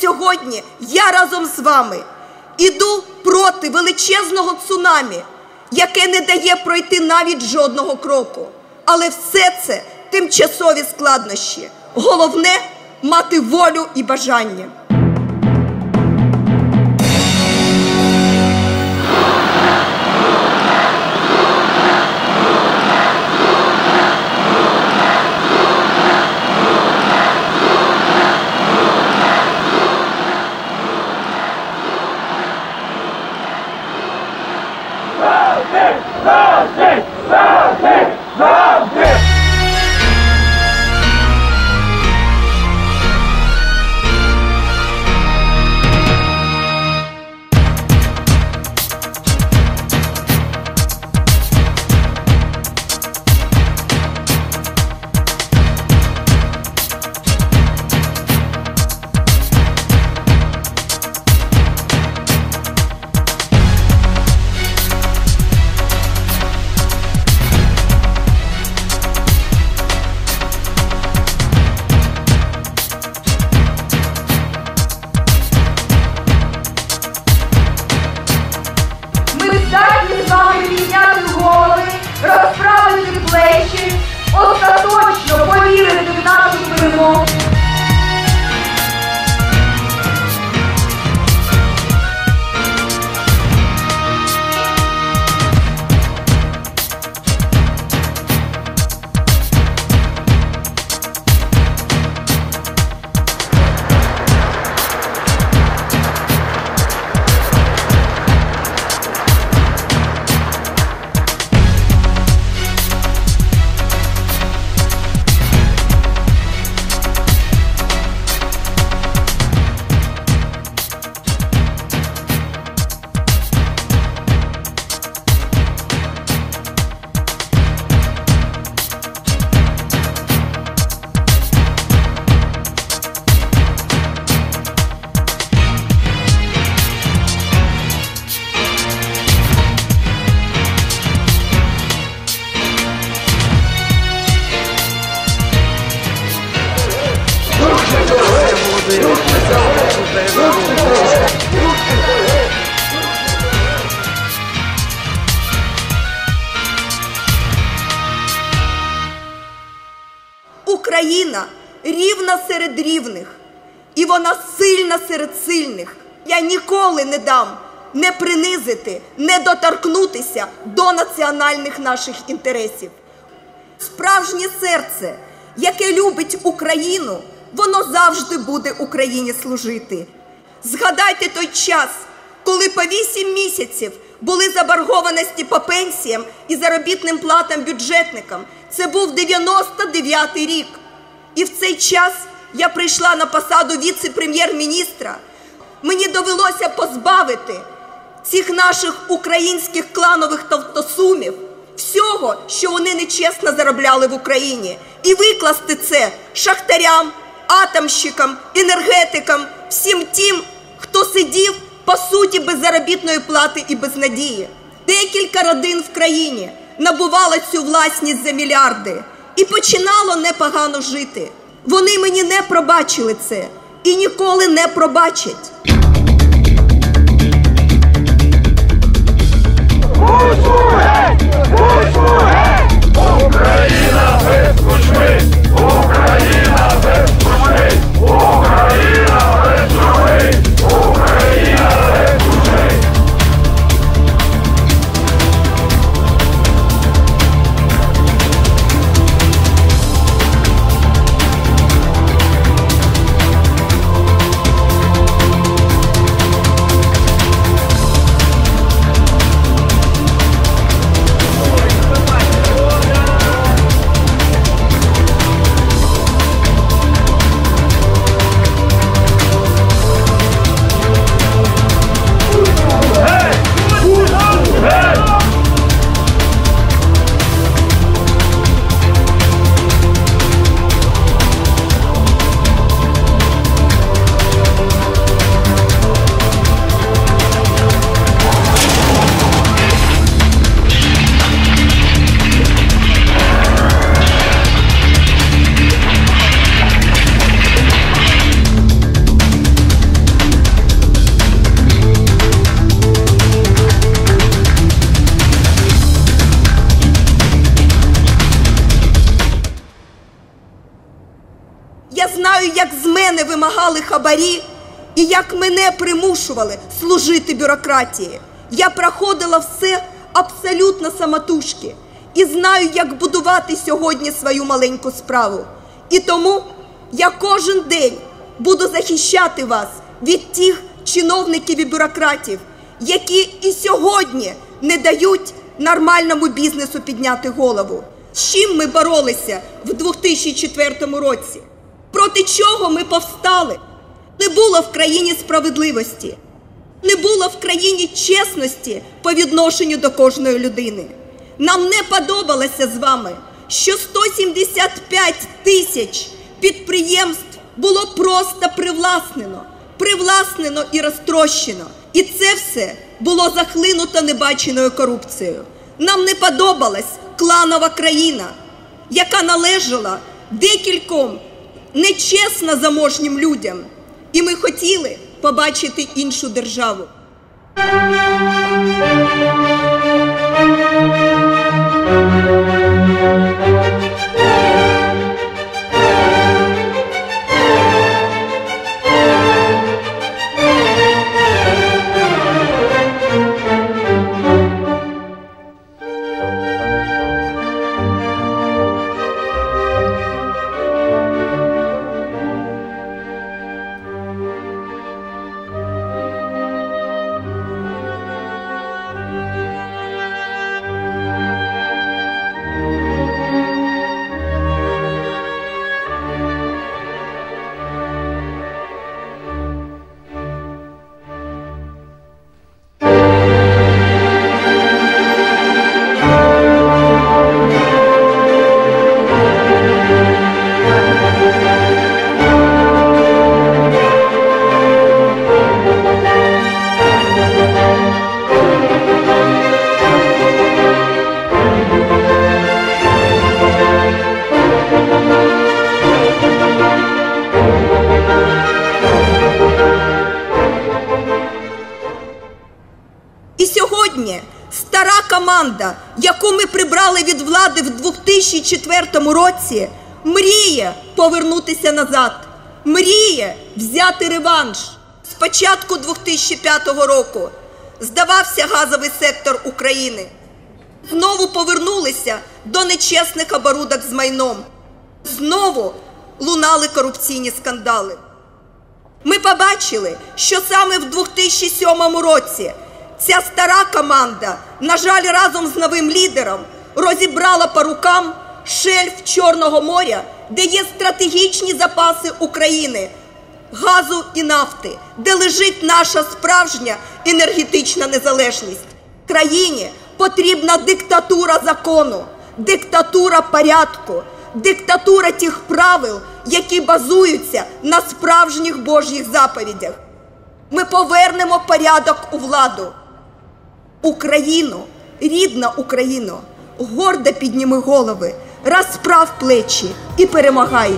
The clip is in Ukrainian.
Сьогодні я разом з вами іду проти величезного цунамі, яке не дає пройти навіть жодного кроку. Але все це тимчасові складнощі. Головне мати волю і бажання. Ми Україна рівна серед рівних, і вона сильна серед сильних. Я ніколи не дам не принизити, не доторкнутися до національних наших інтересів. Справжнє серце, яке любить Україну, воно завжди буде Україні служити. Згадайте той час, коли по вісім місяців були заборгованості по пенсіям і заробітним платам бюджетникам. Це був 99-й рік. І в цей час я прийшла на посаду віце-прем'єр-міністра. Мені довелося позбавити цих наших українських кланових товтосумів всього, що вони нечесно заробляли в Україні, і викласти це шахтарям, атомщикам, енергетикам, всім тим, хто сидів по суті без заробітної плати і без надії. Декілька родин в країні набувало цю власність за мільярди і починало непогано жити. Вони мені не пробачили це і ніколи не пробачать. Україна без кучми! Як з мене вимагали хабарі і як мене примушували служити бюрократії. Я проходила все абсолютно самотужки і знаю, як будувати сьогодні свою маленьку справу. І тому я кожен день буду захищати вас від тих чиновників і бюрократів, які і сьогодні не дають нормальному бізнесу підняти голову. З чим ми боролися в 2004 році? Проти чого ми повстали? Не було в країні справедливості, не було в країні чесності по відношенню до кожної людини. Нам не подобалося з вами, що 175 тисяч підприємств було просто привласнено, привласнено і розтрощено. І це все було захлинуто небаченою корупцією. Нам не подобалась кланова країна, яка належала декільком нечесно заможнім людям. І ми хотіли побачити іншу державу. Команда, яку ми прибрали від влади в 2004 році, мріє повернутися назад, мріє взяти реванш. З початку 2005 року здавався газовий сектор України. Знову повернулися до нечесних оборудок з майном. Знову лунали корупційні скандали. Ми побачили, що саме в 2007 році ця стара команда, на жаль, разом з новим лідером розібрала по рукам шельф Чорного моря, де є стратегічні запаси України, газу і нафти, де лежить наша справжня енергетична незалежність. Країні потрібна диктатура закону, диктатура порядку, диктатура тих правил, які базуються на справжніх Божих заповідях. Ми повернемо порядок у владу. Україну, рідна Україно, гордо підніми голови, розправ плечі і перемагай.